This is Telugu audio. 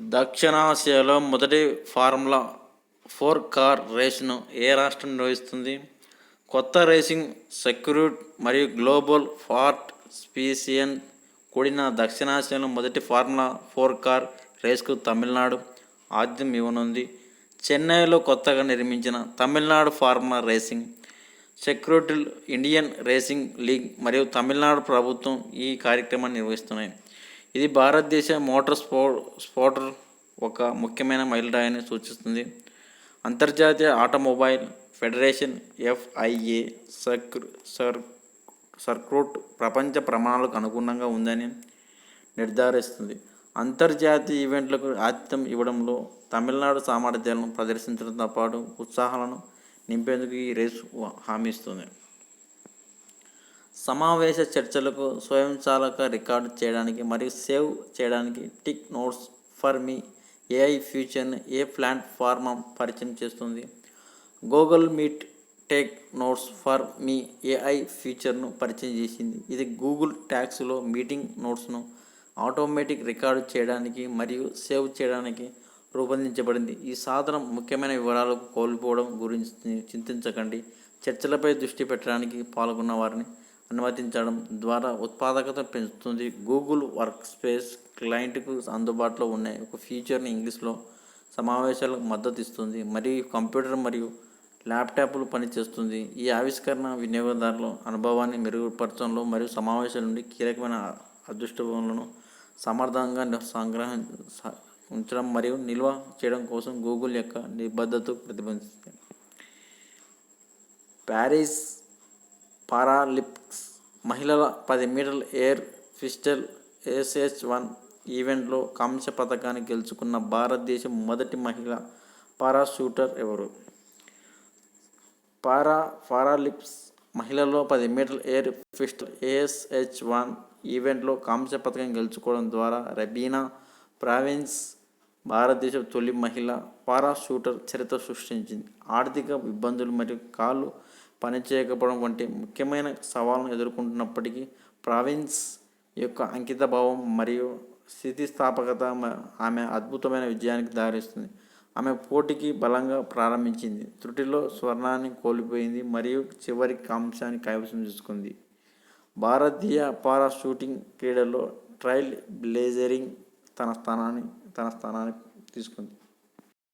దక్షిణాసియాలో మొదటి ఫార్ములా ఫోర్ కార్ రేసును ఏ రాష్ట్రం నిర్వహిస్తుంది? కొత్త రేసింగ్ సెక్యూరిట్ మరియు గ్లోబల్ ఫార్ట్ స్పీసియన్ కూడిన దక్షిణాసియాలో మొదటి ఫార్ములా ఫోర్ కార్ రేసుకు తమిళనాడు ఆద్యం ఇవ్వనుంది. చెన్నైలో కొత్తగా నిర్మించిన Tamil Nadu formula racing security Indian racing league మరియు తమిళనాడు ప్రభుత్వం ఈ కార్యక్రమాన్ని నిర్వహిస్తున్నాయి. ఇది భారతదేశ మోటార్ స్పో స్పోటర్ ఒక ముఖ్యమైన మైలురాయిని సూచిస్తుంది. అంతర్జాతీయ ఆటోమొబైల్ ఫెడరేషన్ ఎఫ్ఐఏ సర్క్ సర్ సర్క్రూట్ ప్రపంచ ప్రమాణాలకు అనుగుణంగా ఉందని నిర్ధారిస్తుంది. అంతర్జాతీయ ఈవెంట్లకు ఆతిథ్యం ఇవ్వడంలో తమిళనాడు సామర్థ్యాలను ప్రదర్శించడంతో పాటు ఉత్సాహాలను నింపేందుకు ఈ రేసు హామీ ఇస్తుంది. సమావేశ చర్చలకు స్వయంచాలక రికార్డు చేయడానికి మరియు సేవ్ చేయడానికి take notes for me AI ఫ్యూచర్ని A platform పరిచయం చేస్తుంది? Google Meet take notes for me AI ఫ్యూచర్ను పరిచయం చేసింది. ఇది గూగుల్ ట్యాక్స్లో మీటింగ్ నోట్స్ను ఆటోమేటిక్ రికార్డు చేయడానికి మరియు సేవ్ చేయడానికి రూపొందించబడింది. ఈ సాధనం ముఖ్యమైన వివరాలకు కోల్పోవడం గురించి చింతించకండి. చర్చలపై దృష్టి పెట్టడానికి పాల్గొన్న వారిని అనుమతించడం ద్వారా ఉత్పాదకత పెంచుతుంది. గూగుల్ వర్క్ స్పేస్ క్లయింట్కు అందుబాటులో ఉన్న ఒక ఫీచర్ని ఇంగ్లీష్లో సమావేశాలకు మద్దతు ఇస్తుంది. మరియు కంప్యూటర్ మరియు ల్యాప్టాప్లు పనిచేస్తుంది. ఈ ఆవిష్కరణ వినియోగదారుల అనుభవాన్ని మెరుగుపరచడంలో మరియు సమావేశాల నుండి కీలకమైన అదృష్టలను సమర్థంగా సంగ్రహం ఉంచడం మరియు నిల్వ చేయడం కోసం గూగుల్ యొక్క నిబద్ధతకు ప్రతిబింబిస్తుంది. ప్యారిస్ పారాలింపిక్స్ మహిళల పది మీటర్ల ఎయిర్ పిస్టల్ ఎస్హెచ్ వన్ ఈవెంట్లో కాంస్య పథకాన్ని గెలుచుకున్న భారతదేశం మొదటి మహిళ పారాషూటర్ ఎవరు? పారా పారాలిప్స్ మహిళల్లో పది మీటర్ల ఎయిర్ పిస్టల్ ఏఎస్హెచ్ వన్ ఈవెంట్లో కాంస్య పథకం గెలుచుకోవడం ద్వారా రబీనా ప్రావిన్స్ భారతదేశ తొలి మహిళ పారా షూటర్ చరిత్ర సృష్టించింది. ఆర్థిక ఇబ్బందులు మరియు కాళ్ళు పనిచేయకపోవడం వంటి ముఖ్యమైన సవాళ్ళను ఎదుర్కొంటున్నప్పటికీ ప్రావిన్స్ యొక్క అంకితభావం మరియు స్థితిస్థాపకత ఆమె అద్భుతమైన విజయానికి దారిస్తుంది ఆమె పోటీకి బలంగా ప్రారంభించింది. త్రుటిలో స్వర్ణాన్ని కోల్పోయింది మరియు చివరి కాంశాన్ని కైవసం చేసుకుంది. భారతీయ పారా షూటింగ్ క్రీడలో ట్రైల్ బ్లేజరింగ్ తన స్థానాన్ని తన స్థానాన్ని తీసుకుంది.